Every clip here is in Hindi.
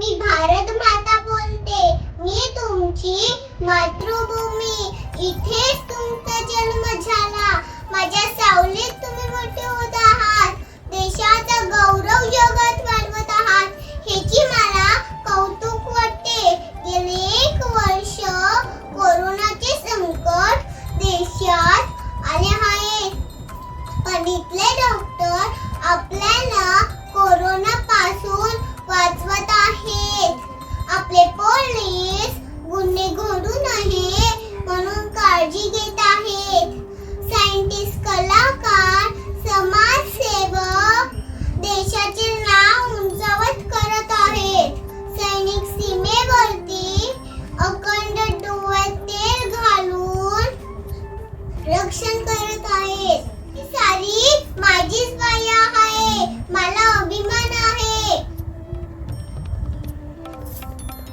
मी भारत माता बोलते. मी तुमची मातृभूमी. इथेच तुमचं जन्म discolor.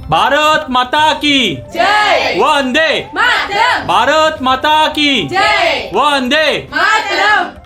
भारत माता की। जय। वंदे। मातरम। भारत माता की। जय। वंदे। मातरम।